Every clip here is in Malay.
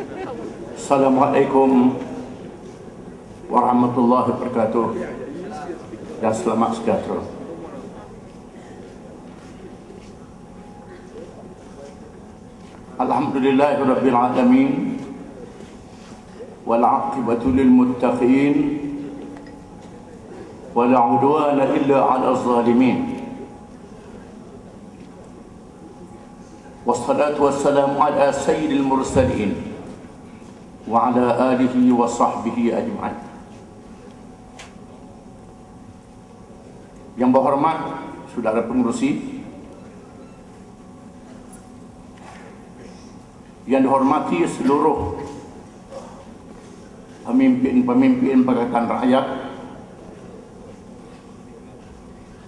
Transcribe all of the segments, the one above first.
السلام عليكم ورحمة الله وبركاته. يا سلام سكاترو الحمد لله رب العالمين والعقبة للمتقين ولا عدوان إلا على الظالمين. والصلاة والسلام على سيد المرسلين. وعلى آله وصحبه أجمعين Yang berhormat saudara pengurusi Yang dihormati seluruh pemimpin-pemimpin Pakatan Rakyat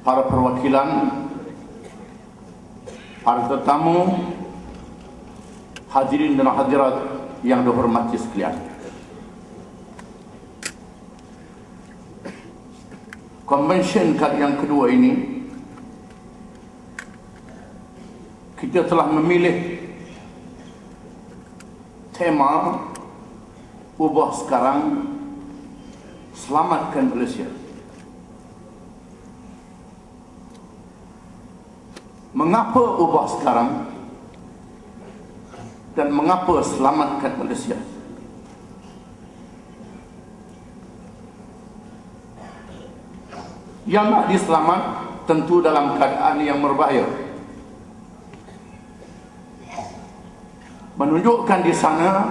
Para perwakilan para tetamu hadirin dan hadirat yang dihormati sekalian. Konvensyen kali yang kedua ini kita telah memilih tema ubah sekarang selamatkan Malaysia. Mengapa ubah sekarang dan mengapa selamatkan Malaysia? Yang nak diselamat tentu dalam keadaan yang berbahaya. Menunjukkan di sana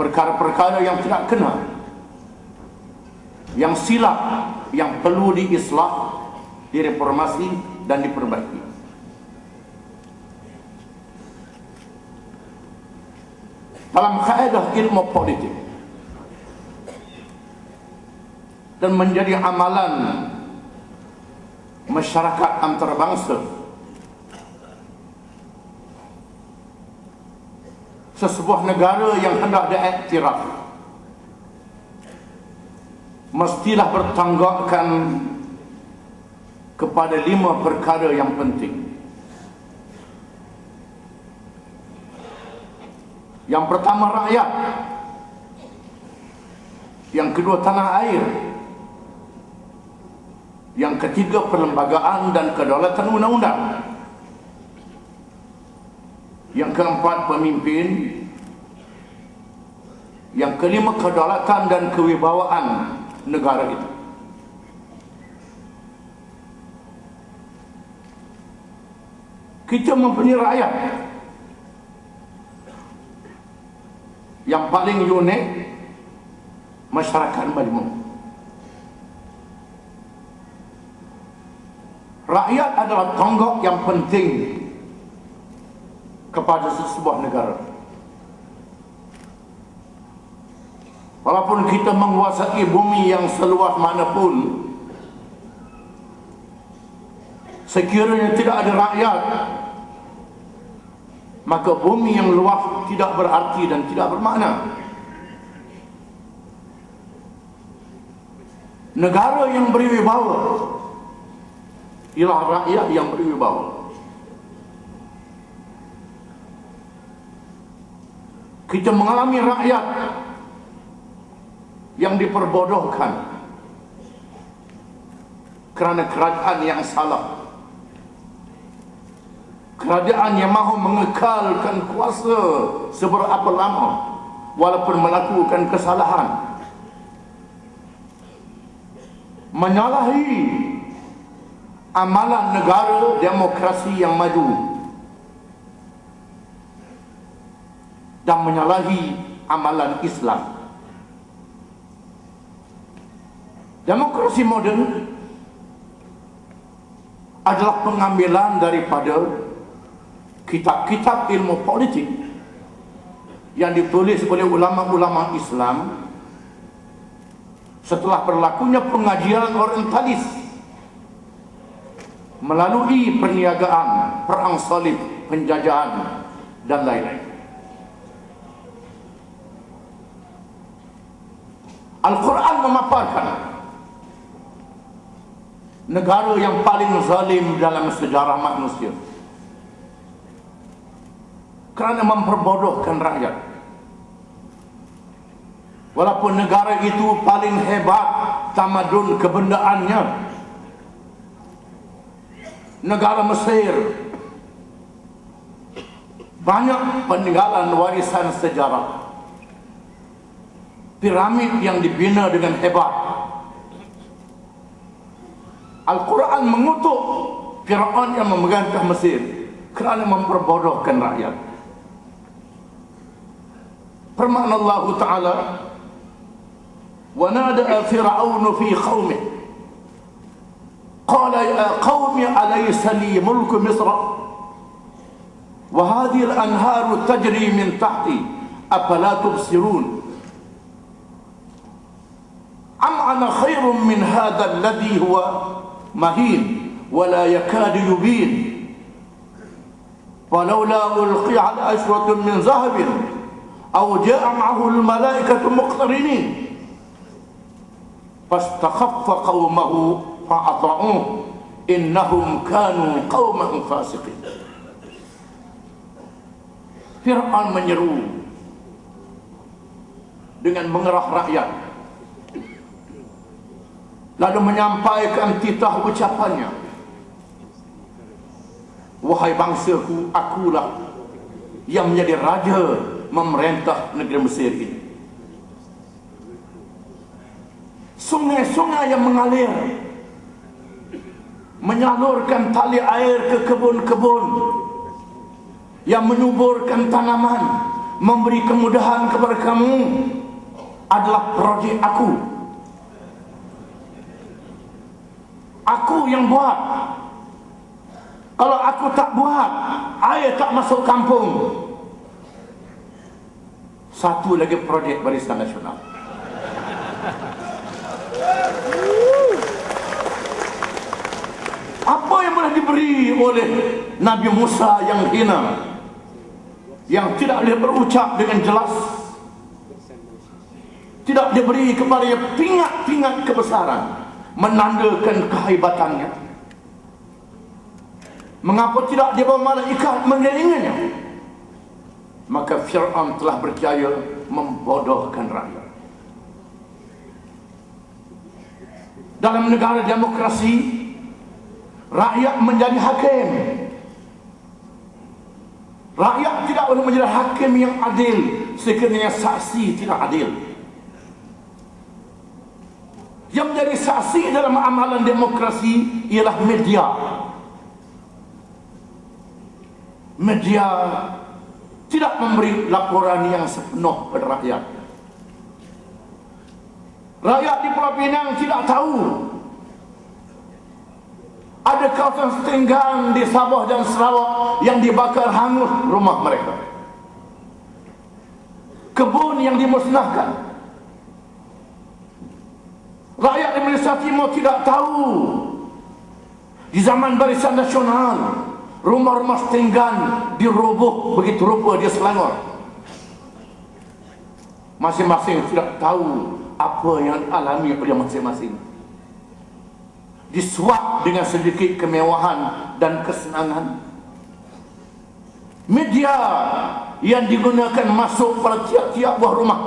perkara-perkara yang tidak kena yang silap yang perlu diislah direformasi dan diperbaiki. Dalam kaedah ilmu politik. Dan menjadi amalan masyarakat antarabangsa. Sesebuah negara yang hendak diiktiraf. Mestilah bertanggapkan kepada lima perkara yang penting. Yang pertama rakyat. Yang kedua tanah air. Yang ketiga perlembagaan dan kedaulatan undang-undang. Yang keempat pemimpin. Yang kelima kedaulatan dan kewibawaan negara itu. kita mempunyai rakyat yang paling unik masyarakat Malimu. Rakyat adalah tonggak yang penting kepada sesebuah negara. Walaupun kita menguasai bumi yang seluas manapun, sekiranya tidak ada rakyat maka bumi yang luas tidak berarti dan tidak bermakna. Negara yang berwibawa ialah rakyat yang berwibawa. Kita mengalami rakyat yang diperbodohkan kerana kerajaan yang salah kerajaan yang mahu mengekalkan kuasa seberapa lama walaupun melakukan kesalahan. Menyalahi amalan negara demokrasi yang maju. Dan menyalahi amalan Islam. Demokrasi moden adalah pengambilan daripada kitab-kitab ilmu politik yang ditulis oleh ulama-ulama Islam setelah berlakunya pengajian orientalis melalui perniagaan, perang salib, penjajahan dan lain-lain. Al-Quran memaparkan negara yang paling zalim dalam sejarah manusia kerana memperbodohkan rakyat. Walaupun negara itu paling hebat tamadun kebendaannya, negara Mesir. Banyak peninggalan warisan sejarah. Piramid yang dibina dengan hebat. Al-Quran mengutuk Fir'aun yang memegangkan Mesir kerana memperbodohkan rakyat Firman Allah Ta'ala ونادى فرعون في قومه قال يا قوم أليس لي ملك مصر؟ وهذه الأنهار تجري من تحتي أفلا تبصرون؟ أم أنا خير من هذا الذي هو مهين ولا يكاد يبين؟ فلولا ألقي على أشرة من ذهب Aku jaga mahu malaikat mukhtarini. Pas takaf kau mahu faatamu, innahum kau kau mahu fasikin. Firman menyeru dengan mengerah rakyat, lalu menyampaikan titah ucapannya. Wahai bangsaku, akulah yang menjadi raja memerintah negeri Mesir ini. Sungai-sungai yang mengalir menyalurkan tali air ke kebun-kebun yang menyuburkan tanaman memberi kemudahan kepada kamu adalah projek aku. Aku yang buat. Kalau aku tak buat air tak masuk kampung satu lagi projek Barisan Nasional. Apa yang boleh diberi oleh Nabi Musa yang hina? Yang tidak boleh berucap dengan jelas. Tidak diberi kepada yang pingat-pingat kebesaran. Menandakan kehebatannya Mengapa tidak dia bawa malaikat mengiringinya Maka Fir'aun telah berjaya membodohkan rakyat. Dalam negara demokrasi Rakyat menjadi hakim. Rakyat tidak boleh menjadi hakim yang adil Sekiranya saksi tidak adil. Yang menjadi saksi dalam amalan demokrasi Ialah media. Media Tidak memberi laporan yang sepenuh kepada rakyat Rakyat di Pulau Pinang tidak tahu ada kawasan setinggang di Sabah dan Sarawak yang dibakar hangus rumah mereka. Kebun yang dimusnahkan. Rakyat di Malaysia Timur tidak tahu. Di zaman Barisan Nasional, rumah-rumah setinggan diroboh begitu rupa di Selangor. Masing-masing tidak tahu apa yang alami oleh masing-masing. Disuap dengan sedikit kemewahan dan kesenangan. Media yang digunakan masuk pada tiap-tiap buah rumah.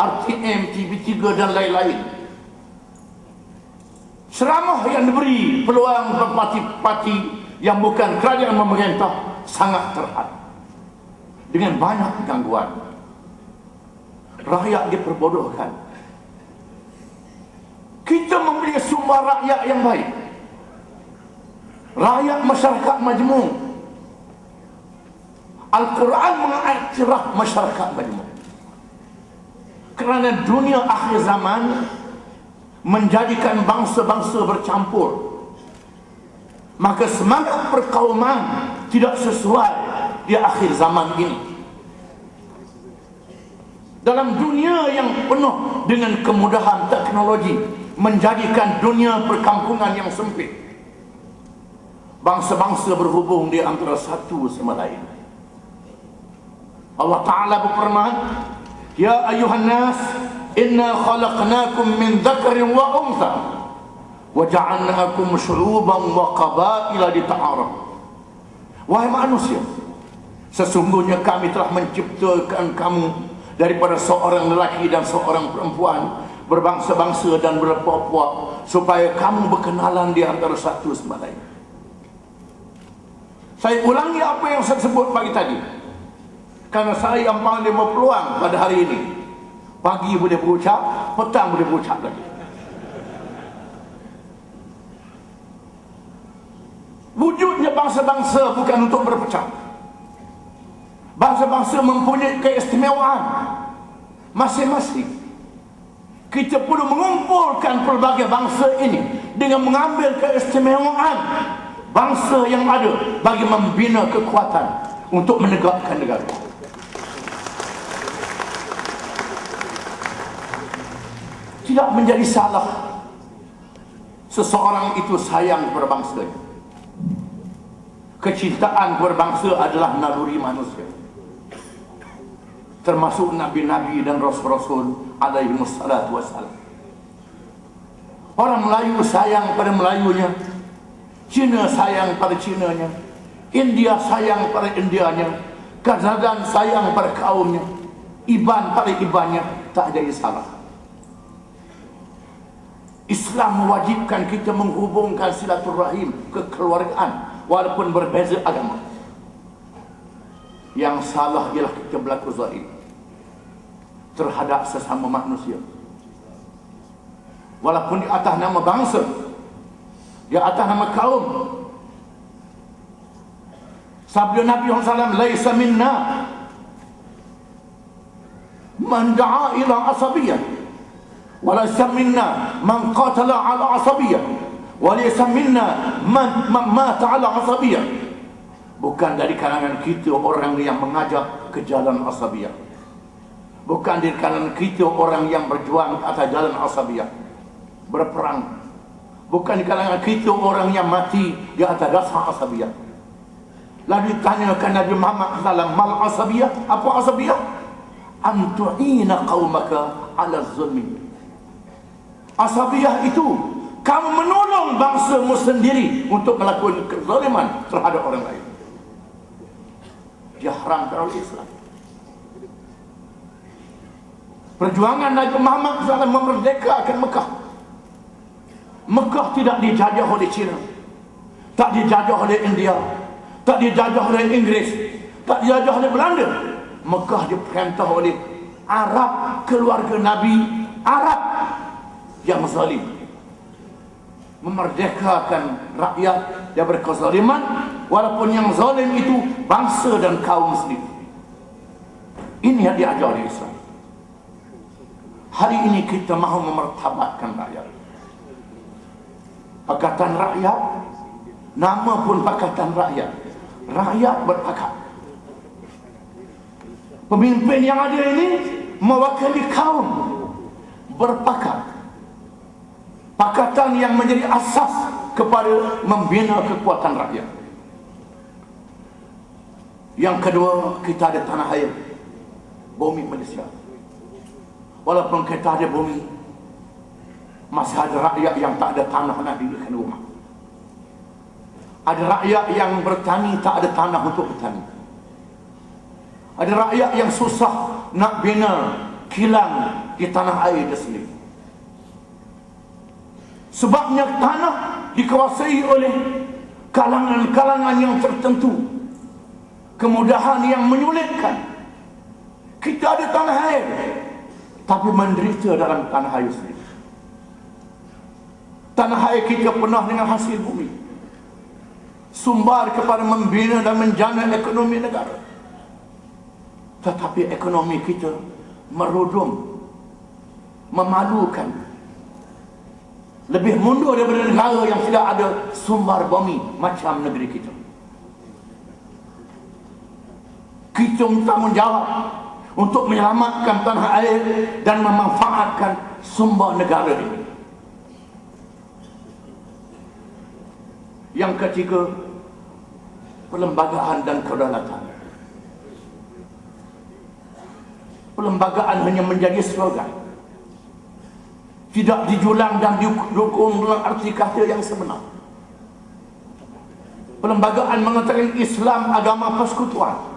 RTM, TV3 dan lain-lain. Ceramah yang diberi peluang parti-parti yang bukan kerajaan memerintah sangat terhad. Dengan banyak gangguan. Rakyat diperbodohkan. Kita mempunyai sumber rakyat yang baik. Rakyat masyarakat majmuk. Al-Quran mengiktiraf masyarakat majmuk. Kerana dunia akhir zaman menjadikan bangsa-bangsa bercampur maka semangat perkauman tidak sesuai di akhir zaman ini dalam dunia yang penuh dengan kemudahan teknologi menjadikan dunia perkampungan yang sempit. Bangsa-bangsa berhubung di antara satu sama lain. Allah Ta'ala berfirman, Ya ayuhan nas, inna khalaqnakum min dhakarin wa untha, wa ja'alnakum syu'uban wa qabaila li ta'arab. Wahai manusia, Sesungguhnya kami telah menciptakan kamu daripada seorang lelaki dan seorang perempuan berbangsa-bangsa dan berpuak-puak supaya kamu berkenalan di antara satu sama lain. Saya ulangi apa yang saya sebut pagi tadi. Karena saya yang paling berpeluang pada hari ini. Pagi boleh berucap, petang boleh berucap lagi. Wujudnya bangsa-bangsa bukan untuk berpecah. Bangsa-bangsa mempunyai keistimewaan masing-masing. Kita perlu mengumpulkan pelbagai bangsa ini dengan mengambil keistimewaan bangsa yang ada bagi membina kekuatan untuk menegakkan negara. Tidak menjadi salah seseorang itu sayang berbangsa. Kecintaan berbangsa adalah naluri manusia. Termasuk nabi-nabi dan rasul-rasul alaihi wassalam. Orang Melayu sayang pada Melayunya, Cina sayang pada Cinanya, India sayang pada Indianya, Kazakhstan sayang pada kaumnya, Iban pada Ibannya, tak ada yang salah. Islam mewajibkan kita menghubungkan silaturahim kekeluargaan walaupun berbeza agama. Yang salah ialah kita berlaku zahir terhadap sesama manusia. Walaupun di atas nama bangsa, di atas nama kaum. Sabda Nabi SAW, Laisa minna man da'a ila asabiyah. Walaisa minna man qatala ala asabiyah. Walaisa minna man, man mata ala asabiyah. Bukan dari kalangan kita orang yang mengajak ke jalan asabiyah. Bukan di kalangan kita orang yang berjuang atas jalan asabiyah. Berperang. Bukan di kalangan kita orang yang mati di atas dasar asabiyah. Lalu ditanyakan Nabi Muhammad SAW, Mal asabiyah? Apa asabiyah? Antu'ina qawmaka ala zulmi. Asabiyah itu, kamu menolong bangsamu sendiri untuk melakukan kezaliman terhadap orang lain. Dia oleh Islam. Perjuangan Nabi Muhammad SAW memerdekakan Mekah. Mekah tidak dijajah oleh China. Tak dijajah oleh India. Tak dijajah oleh Inggris. Tak dijajah oleh Belanda. Mekah diperintah oleh Arab keluarga Nabi Arab yang zalim. Memerdekakan rakyat daripada kezaliman walaupun yang zalim itu bangsa dan kaum muslim. Ini yang diajar oleh Islam. Hari ini kita mahu memertabatkan rakyat. Pakatan rakyat, nama pun pakatan rakyat. Rakyat berpakat. Pemimpin yang ada ini mewakili kaum berpakat. Pakatan yang menjadi asas kepada membina kekuatan rakyat. Yang kedua, kita ada tanah air. Bumi Malaysia walaupun kita ada bumi masih ada rakyat yang tak ada tanah nak dirikan rumah ada rakyat yang bertani tak ada tanah untuk bertani ada rakyat yang susah nak bina kilang di tanah air dia sendiri sebabnya tanah dikuasai oleh kalangan-kalangan yang tertentu kemudahan yang menyulitkan kita ada tanah air tapi menderita dalam tanah air sendiri. Tanah air kita penuh dengan hasil bumi. Sumbar kepada membina dan menjana ekonomi negara. Tetapi ekonomi kita merudum, memalukan. Lebih mundur daripada negara yang tidak ada sumber bumi macam negeri kita. Kita minta menjawab untuk menyelamatkan tanah air dan memanfaatkan sumber negara ini. Yang ketiga, perlembagaan dan kedaulatan. Perlembagaan hanya menjadi slogan. Tidak dijulang dan didukung dalam arti kata yang sebenar. Perlembagaan mengatakan Islam agama persekutuan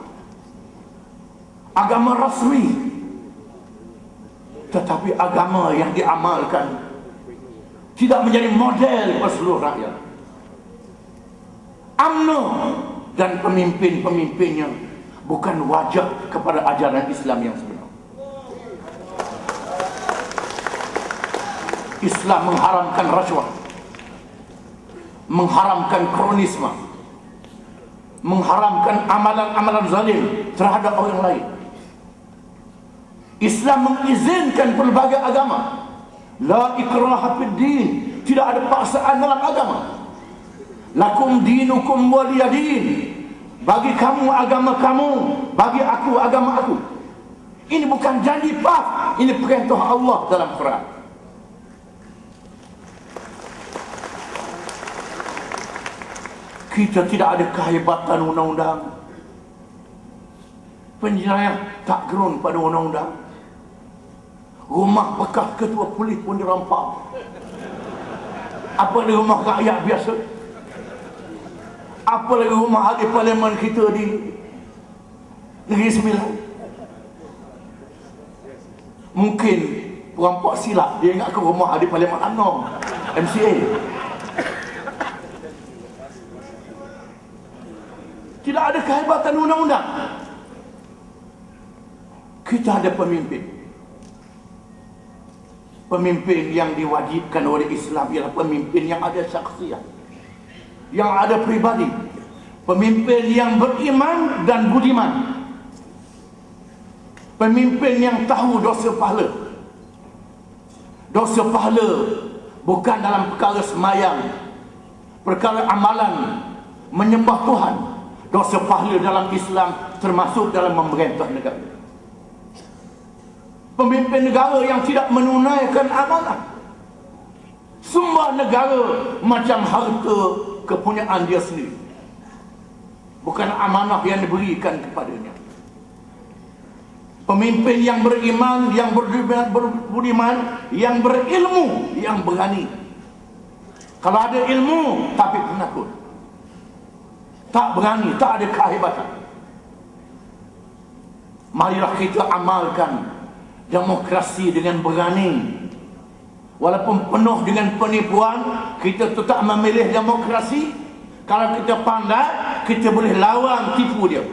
agama rasmi. Tetapi agama yang diamalkan tidak menjadi model bagi seluruh rakyat. UMNO dan pemimpin-pemimpinnya bukan wajah kepada ajaran Islam yang sebenar Islam mengharamkan rasuah mengharamkan kronisme mengharamkan amalan-amalan zalim terhadap orang lain Islam mengizinkan pelbagai agama. La ikraha fid din. Tidak ada paksaan dalam agama. Lakum dinukum waliyadin. Bagi kamu agama kamu, bagi aku agama aku. Ini bukan janji paf, ini perintah Allah dalam Quran. Kita tidak ada kehebatan undang-undang. Penjenayah tak gerun pada undang-undang. Rumah bekas ketua polis pun dirampak. Apa lagi rumah rakyat biasa? Apa lagi rumah ahli parlimen kita di Negeri Sembilan? Mungkin perampak silap dia ingat ke rumah ahli parlimen Anom MCA. Tidak ada kehebatan undang-undang. Kita ada pemimpin Pemimpin yang diwajibkan oleh Islam ialah pemimpin yang ada syaksiat. Yang ada pribadi. Pemimpin yang beriman dan budiman. Pemimpin yang tahu dosa pahala. Dosa pahala bukan dalam perkara semayang. Perkara amalan menyembah Tuhan. Dosa pahala dalam Islam termasuk dalam memerintah negara. Pemimpin negara yang tidak menunaikan amanah semua negara macam harta kepunyaan dia sendiri. Bukan amanah yang diberikan kepadanya. Pemimpin yang beriman yang berbudiman yang berilmu yang berani. Kalau ada ilmu tapi penakut tak berani tak ada kehebatan. Marilah kita amalkan demokrasi dengan berani. Walaupun penuh dengan penipuan kita tetap memilih demokrasi. Kalau kita pandai kita boleh lawan tipu dia.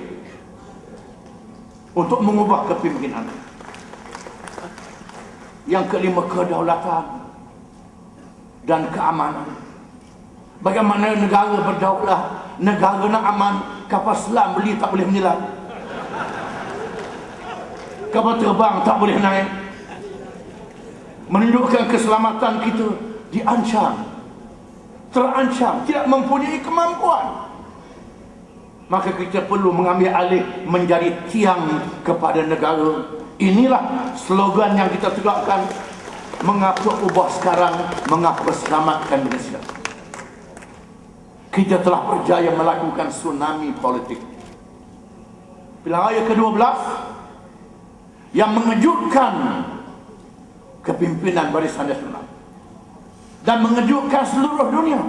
Untuk mengubah kepimpinan. Yang kelima kedaulatan dan keamanan bagaimana negara berdaulat negara nak aman kapal selam beli tak boleh menyelam. Kapal terbang tak boleh naik. Menunjukkan keselamatan kita diancam terancam tidak mempunyai kemampuan. Maka kita perlu mengambil alih menjadi tiang kepada negara. Inilah slogan yang kita tegakkan. Mengapa ubah sekarang? Mengapa selamatkan Malaysia kita telah berjaya melakukan tsunami politik. Pilihan ayat ke-12 yang mengejutkan kepimpinan Barisan Nasional dan mengejutkan seluruh dunia.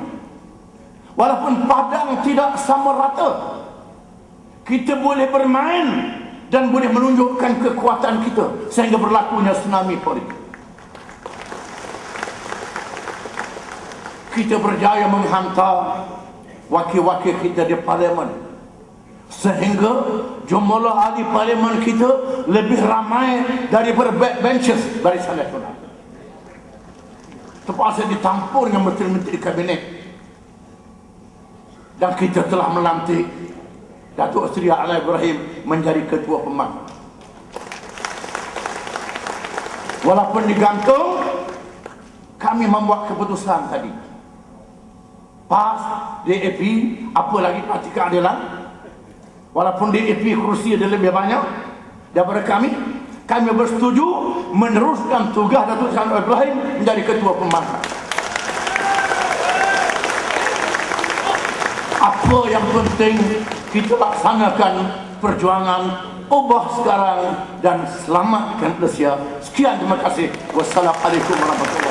Walaupun padang tidak sama rata kita boleh bermain dan boleh menunjukkan kekuatan kita sehingga berlakunya tsunami politik. Kita berjaya menghantar wakil-wakil kita di parlimen. Sehingga jumlah ahli parlimen kita lebih ramai daripada backbenchers barisan nasional terpaksa ditampur dengan menteri-menteri kabinet. Dan kita telah melantik Datuk Seri Ala Ibrahim menjadi ketua pemang walaupun digantung kami membuat keputusan tadi PAS, DAP, apa lagi Parti Keadilan walaupun DAP kursi dia lebih banyak daripada kami kami bersetuju meneruskan tugas Datuk Seri Ibrahim menjadi ketua pembangsa. Apa yang penting kita laksanakan perjuangan ubah sekarang dan selamatkan Malaysia. Sekian terima kasih. Wassalamualaikum warahmatullahi